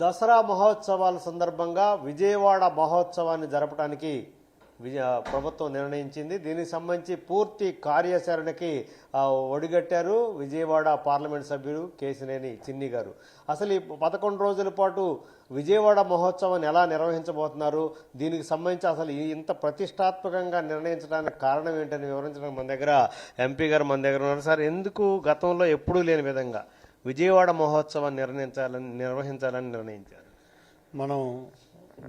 దసరా మహోత్సవాల సందర్భంగా విజయవాడ మహోత్సవాన్ని జరపడానికి విజయ ప్రభుత్వం నిర్ణయించింది. దీనికి సంబంధించి పూర్తి కార్యాచరణకి ఒడిగట్టారు విజయవాడ పార్లమెంట్ సభ్యులు కేసినేని చిన్ని గారు. అసలు ఈ పదకొండు రోజుల పాటు విజయవాడ మహోత్సవాన్ని ఎలా నిర్వహించబోతున్నారు? దీనికి సంబంధించి అసలు ఈ ఇంత ప్రతిష్టాత్మకంగా నిర్ణయించడానికి కారణం ఏంటని వివరించడానికి మన దగ్గర ఎంపీ గారు మన దగ్గర ఉన్నారు. సార్ ఎందుకు గతంలో ఎప్పుడూ లేని విధంగా విజయవాడ మహోత్సవాన్ని నిర్ణయించాలని నిర్వహించాలని నిర్ణయించారు. మనం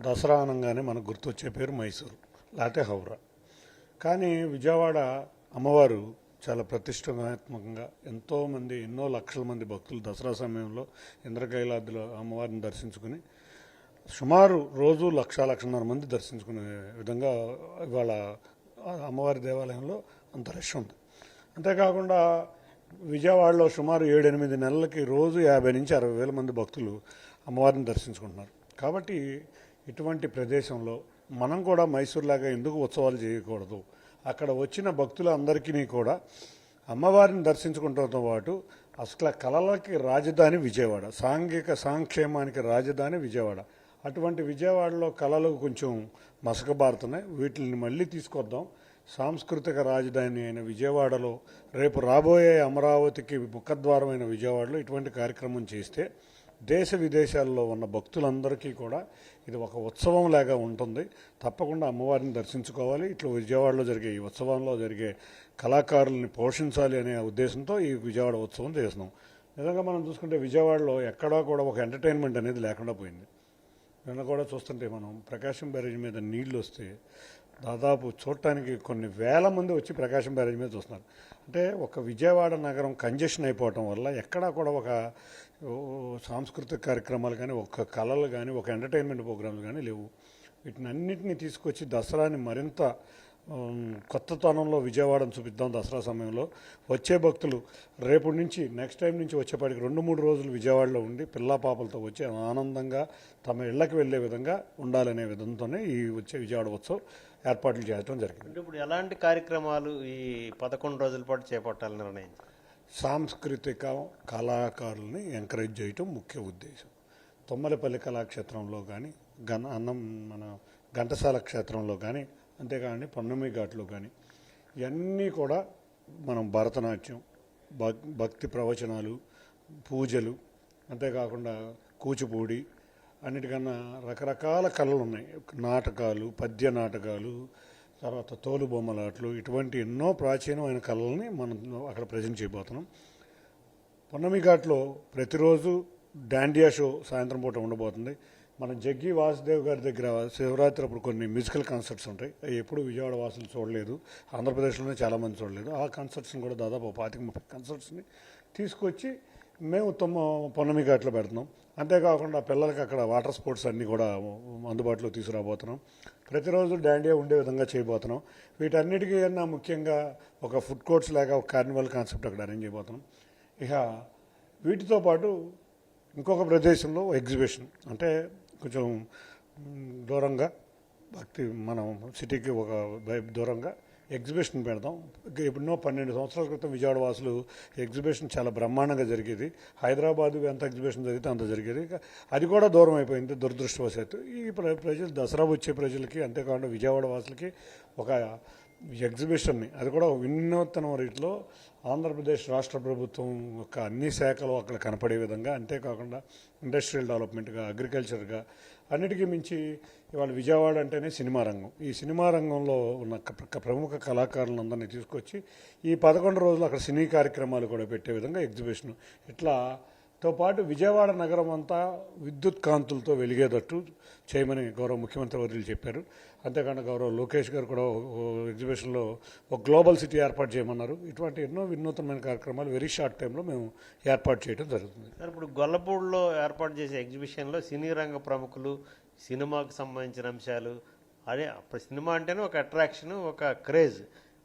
దసరా అనగానే మనకు గుర్తొచ్చే పేరు మైసూరు లేకపోతే హౌరా. కానీ విజయవాడ అమ్మవారు చాలా ప్రతిష్టాత్మకంగా ఎంతోమంది ఎన్నో లక్షల మంది భక్తులు దసరా సమయంలో ఇంద్రకైలాద్రిలో అమ్మవారిని దర్శించుకుని సుమారు రోజు లక్ష లక్షన్నర మంది దర్శించుకునే విధంగా ఇవాళ అమ్మవారి దేవాలయంలో అంత రష్ ఉంది. అంతేకాకుండా విజయవాడలో సుమారు ఏడెనిమిది నెలలకి రోజు యాభై నుంచి అరవై వేల మంది భక్తులు అమ్మవారిని దర్శించుకుంటున్నారు. కాబట్టి ఇటువంటి ప్రదేశంలో మనం కూడా మైసూర్లాగా ఎందుకు ఉత్సవాలు చేయకూడదు? అక్కడ వచ్చిన భక్తులందరికీ కూడా అమ్మవారిని దర్శించుకుంటంతో పాటు అసలు కళలకి రాజధాని విజయవాడ సాంఘిక సాంక్షేమానికి రాజధాని విజయవాడ. అటువంటి విజయవాడలో కళలు కొంచెం మసకబారుతున్నాయి. వీటిని మళ్ళీ తీసుకొద్దాం. సాంస్కృతిక రాజధాని అయిన విజయవాడలో రేపు రాబోయే అమరావతికి ముఖద్వారమైన విజయవాడలో ఇటువంటి కార్యక్రమం చేస్తే దేశ విదేశాల్లో ఉన్న భక్తులందరికీ కూడా ఇది ఒక ఉత్సవం లాగా ఉంటుంది. తప్పకుండా అమ్మవారిని దర్శించుకోవాలి. ఇట్లా విజయవాడలో జరిగే ఈ ఉత్సవంలో జరిగే కళాకారుల్ని పోషించాలి అనే ఉద్దేశంతో ఈ విజయవాడ ఉత్సవం చేస్తున్నాం. నిజంగా మనం చూసుకుంటే విజయవాడలో ఎక్కడా కూడా ఒక ఎంటర్టైన్మెంట్ అనేది లేకుండా పోయింది. నిన్న కూడా చూస్తుంటే మనం ప్రకాశం బ్యారేజ్ మీద నీళ్ళు వస్తే దాదాపు చూడటానికి కొన్ని వేల మంది వచ్చి ప్రకాశం బ్యారేజ్ మీద చూస్తున్నారు. అంటే ఒక విజయవాడ నగరం కంజెషన్ అయిపోవటం వల్ల ఎక్కడా కూడా ఒక సాంస్కృతిక కార్యక్రమాలు కానీ ఒక కళలు కానీ ఒక ఎంటర్టైన్మెంట్ ప్రోగ్రాంలు కానీ లేవు. వీటిని అన్నింటినీ తీసుకొచ్చి దసరాని మరింత కొత్తతనంలో విజయవాడను చూపిద్దాం దసరా సమయంలో. వచ్చే భక్తులు రేపటి నుంచి నెక్స్ట్ టైం నుంచి వచ్చేపాటికి రెండు మూడు రోజులు విజయవాడలో ఉండి పిల్లా పాపలతో వచ్చి ఆనందంగా తమ ఇళ్ళకు వెళ్ళే విధంగా ఉండాలనే విధంతోనే ఈ వచ్చే విజయవాడ ఉత్సవం ఏర్పాట్లు చేయడం జరిగింది. ఇప్పుడు ఎలాంటి కార్యక్రమాలు ఈ పదకొండు రోజుల పాటు చేపట్టాలని నిర్ణయించారు? సాంస్కృతిక కళాకారుల్ని ఎంకరేజ్ చేయటం ముఖ్య ఉద్దేశం. తొమ్మలపల్లి కళాక్షేత్రంలో కానీ గణ అన్నం మన ఘంటసాల క్షేత్రంలో కానీ అంతేకాని పొన్నమి ఘాట్లో కానీ. ఇవన్నీ కూడా మనం భరతనాట్యం భక్ భక్తి ప్రవచనాలు పూజలు అంతేకాకుండా కూచిపూడి అన్నిటికన్నా రకరకాల కళలు ఉన్నాయి. నాటకాలు పద్య నాటకాలు తర్వాత తోలు బొమ్మలాట్లు ఇటువంటి ఎన్నో ప్రాచీనమైన కళల్ని మనం అక్కడ ప్రజెంట్ చేయబోతున్నాం. పొన్నమి ఘాట్లో ప్రతిరోజు డాండియా షో సాయంత్రం పూట ఉండబోతుంది. మన జగ్గి వాసుదేవ్ గారి దగ్గర శివరాత్రి అప్పుడు కొన్ని మ్యూజికల్ కాన్సర్ట్స్ ఉంటాయి. అవి ఎప్పుడు విజయవాడ వాసులు చూడలేదు. ఆంధ్రప్రదేశ్లోనే చాలామంది చూడలేదు. ఆ కాన్సర్ట్స్ని కూడా దాదాపు పాతిక ముప్పై కాన్సర్ట్స్ని తీసుకొచ్చి మేము తొమ్మ పొన్నమి ఘాట్లో పెడుతున్నాం. అంతేకాకుండా పిల్లలకి అక్కడ వాటర్ స్పోర్ట్స్ అన్నీ కూడా అందుబాటులో తీసుకురాబోతున్నాం. ప్రతిరోజు డాండియా ఉండే విధంగా చేయబోతున్నాం. వీటన్నిటికీ కన్నా ముఖ్యంగా ఒక ఫుడ్ కోర్ట్స్ లాగా ఒక కార్నివల్ కాన్సెప్ట్ అక్కడ అరేంజ్ చేయబోతున్నాం. ఇక వీటితో పాటు ఇంకొక ప్రదేశంలో ఎగ్జిబిషన్ అంటే కొంచెం దూరంగా భక్తి మనం సిటీకి ఒక బై- దూరంగా ఎగ్జిబిషన్ పెడదాం ఇక ఎప్పుడో పన్నెండు సంవత్సరాల క్రితం విజయవాడ వాసులు ఎగ్జిబిషన్ చాలా బ్రహ్మాండంగా జరిగేది. హైదరాబాద్ ఎంత ఎగ్జిబిషన్ జరిగితే అంత జరిగేది. అది కూడా దూరం అయిపోయింది దురదృష్టవశాత్తు. ఈ ప్ర- ప్రజలు దసరా వచ్చే ప్రజలకి అంతేకాకుండా విజయవాడ వాసులకి ఒక ఎగ్జిబిషన్ని అది కూడా వినూత్న రీతిలో ఆంధ్రప్రదేశ్ రాష్ట్ర ప్రభుత్వం యొక్క అన్ని శాఖలు అక్కడ కనపడే విధంగా అంతేకాకుండా ఇండస్ట్రియల్ డెవలప్మెంట్గా అగ్రికల్చర్గా అన్నిటికీ మించి ఇవాళ విజయవాడ అంటేనే సినిమా రంగం. ఈ సినిమా రంగంలో ఉన్న ప్రముఖ కళాకారులందరినీ తీసుకొచ్చి ఈ పదకొండు రోజులు అక్కడ సినీ కార్యక్రమాలు కూడా పెట్టే విధంగా ఎగ్జిబిషన్ ఇట్లా తో పాటు విజయవాడ నగరం అంతా విద్యుత్ కాంతులతో వెలిగేటట్టు చేయమని గౌరవ ముఖ్యమంత్రి వర్యులు చెప్పారు. అంతేకాకుండా గౌరవ లోకేష్ గారు కూడా ఎగ్జిబిషన్లో ఒక గ్లోబల్ సిటీ ఏర్పాటు చేయమన్నారు. ఇటువంటి ఎన్నో వినూత్నమైన కార్యక్రమాలు వెరీ షార్ట్ టైంలో మేము ఏర్పాటు చేయడం జరుగుతుంది. సార్ ఇప్పుడు గొల్లపూడిలో ఏర్పాటు చేసే ఎగ్జిబిషన్లో సినీ రంగ ప్రముఖులు సినిమాకు సంబంధించిన అంశాలు అదే అప్పుడు సినిమా అంటేనే ఒక అట్రాక్షన్ ఒక క్రేజ్.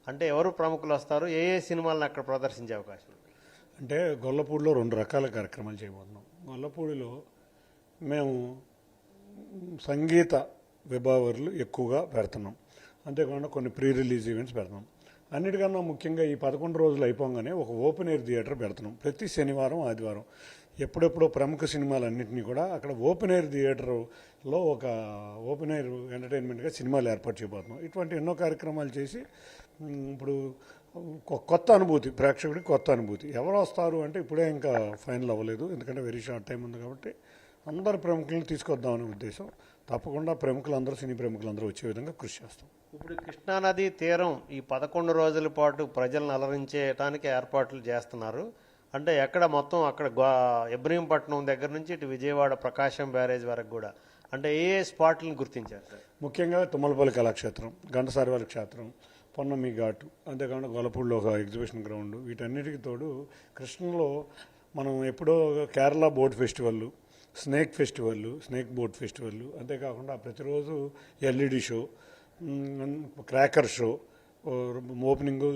అంటే ఎవరు ప్రముఖులు వస్తారు ఏ ఏ సినిమాలను అక్కడ ప్రదర్శించే అవకాశం? అంటే గొల్లపూడిలో రెండు రకాల కార్యక్రమాలు చేయబోతున్నాం. గొల్లపూడిలో మేము సంగీత విభావరులు ఎక్కువగా పెడుతున్నాం. అంతేకాకుండా కొన్ని ప్రీ రిలీజ్ ఈవెంట్స్ పెడుతున్నాం. అన్నిటికన్నా ముఖ్యంగా ఈ పదకొండు రోజులు అయిపోగానే ఒక ఓపెన్ ఎయిర్ థియేటర్ పెడుతున్నాం. ప్రతి శనివారం ఆదివారం ఎప్పుడెప్పుడో ప్రముఖ సినిమాలన్నింటినీ కూడా అక్కడ ఓపెన్ ఎయిర్ థియేటర్లో ఒక ఓపెన్ ఎయిర్ ఎంటర్టైన్మెంట్గా సినిమాలు ఏర్పాటు చేయబోతున్నాం. ఇటువంటి ఎన్నో కార్యక్రమాలు చేసి ఇప్పుడు కొత్త అనుభూతి ప్రేక్షకుడికి కొత్త అనుభూతి. ఎవరు వస్తారు అంటే ఇప్పుడే ఇంకా ఫైనల్ అవ్వలేదు. ఎందుకంటే వెరీ షార్ట్ టైం ఉంది కాబట్టి అందరు ప్రముఖులను తీసుకొద్దామనే ఉద్దేశం. తప్పకుండా ప్రముఖులందరూ సినీ ప్రముఖులందరూ వచ్చే విధంగా కృషి చేస్తాం. ఇప్పుడు కృష్ణానది తీరం ఈ పదకొండు రోజుల పాటు ప్రజలను అలరించేయటానికి ఏర్పాట్లు చేస్తున్నారు. అంటే ఎక్కడ మొత్తం అక్కడ గో ఇబ్రహీంపట్నం దగ్గర నుంచి ఇటు విజయవాడ ప్రకాశం బ్యారేజ్ వరకు కూడా. అంటే ఏ ఏ స్పాట్లను గుర్తించారు ముఖ్యంగా తుమ్మలపల్లి కళాక్షేత్రం ఘంటసారివారి క్షేత్రం పొన్నమి ఘాటు అంతేకాకుండా గొలపూడిలో ఒక ఎగ్జిబిషన్ గ్రౌండ్ వీటన్నిటికి తోడు కృష్ణలో మనం ఎప్పుడో Kerala boat festival snake festival snake boat festival అంతేకాకుండా ప్రతిరోజు LED show cracker show opening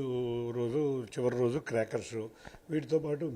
రోజు చివరి రోజు క్రాకర్ షో వీటితో పాటు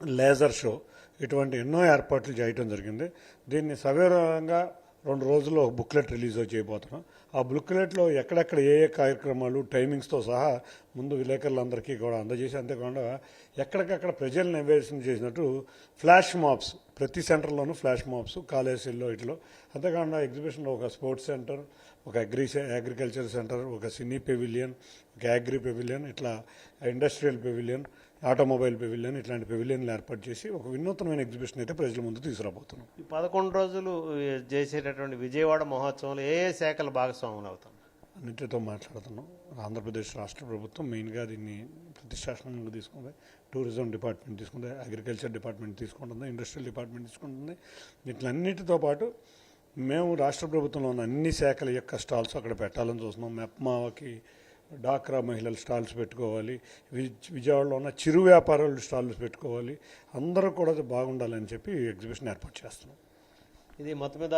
లేజర్ షో ఇటువంటి ఎన్నో ఏర్పాట్లు చేయటం జరిగింది. దీన్ని సవివరంగా రెండు రోజుల్లో ఒక బుక్లెట్ రిలీజ్ చేయబోతున్నాం. ఆ బుక్లెట్లో ఎక్కడెక్కడ ఏ ఏ కార్యక్రమాలు టైమింగ్స్తో సహా ముందు విలేకరులందరికీ కూడా అందజేసి అంతేకాకుండా ఎక్కడికక్కడ ప్రజలను నివేదన చేసినట్టు ఫ్లాష్ మాప్స్ ప్రతి సెంటర్లోనూ ఫ్లాష్ మాప్స్ కాలేజీల్లో ఇట్లో అంతేకాకుండా ఎగ్జిబిషన్లో ఒక స్పోర్ట్స్ సెంటర్ ఒక అగ్రి అగ్రికల్చర్ సెంటర్ ఒక సినీ పెవిలియన్ ఒక అగ్రి పెవిలియన్ ఇట్లా ఇండస్ట్రియల్ పెవిలియన్ ఆటోమొబైల్ పెవిలియన్ ఇట్లాంటి పెవిలియన్లు ఏర్పాటు చేసి ఒక వినూత్నమైన ఎగ్జిబిషన్ అయితే ప్రజల ముందు తీసుకురాబోతున్నాం. ఈ పదకొండు రోజులు చేసేటటువంటి విజయవాడ మహోత్సవంలో ఏ ఏ శాఖలు భాగస్వాములు అవుతాం అన్నింటితో మాట్లాడుతున్నాం. ఆంధ్రప్రదేశ్ రాష్ట్ర ప్రభుత్వం మెయిన్గా దీన్ని ప్రతిష్టాత్మకంగా తీసుకుంది. టూరిజం డిపార్ట్మెంట్ తీసుకుంది అగ్రికల్చర్ డిపార్ట్మెంట్ తీసుకుంటుంది ఇండస్ట్రియల్ డిపార్ట్మెంట్ తీసుకుంటుంది. వీటిలన్నిటితో పాటు మేము రాష్ట్ర ప్రభుత్వంలో ఉన్న అన్ని శాఖల యొక్క స్టాల్స్ అక్కడ పెట్టాలని చూస్తున్నాం. మెప్మావకి డాక్రా మహిళల స్టాల్స్ పెట్టుకోవాలి విజ్- విజయవాడలో ఉన్న చిరు వ్యాపారులు స్టాల్స్ పెట్టుకోవాలి అందరూ కూడా బాగుండాలని చెప్పి ఎగ్జిబిషన్ ఏర్పాటు చేస్తున్నాం. ఇది మొత్తం మీద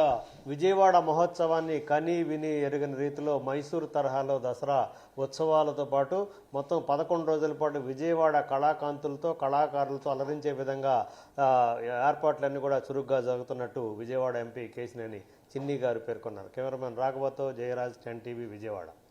విజయవాడ మహోత్సవాన్ని కని విని ఎరుగని రీతిలో మైసూరు తరహాలో దసరా ఉత్సవాలతో పాటు మొత్తం పదకొండు రోజుల పాటు విజయవాడ కళాకాంతులతో కళాకారులతో అలరించే విధంగా ఏర్పాట్లన్నీ కూడా చురుగ్గా జరుగుతున్నట్టు విజయవాడ ఎంపీ కేసినేని చిన్ని గారు పేర్కొన్నారు. కెమెరామెన్ రాఘవతో జయరాజ్ టెన్ టీవీ విజయవాడ.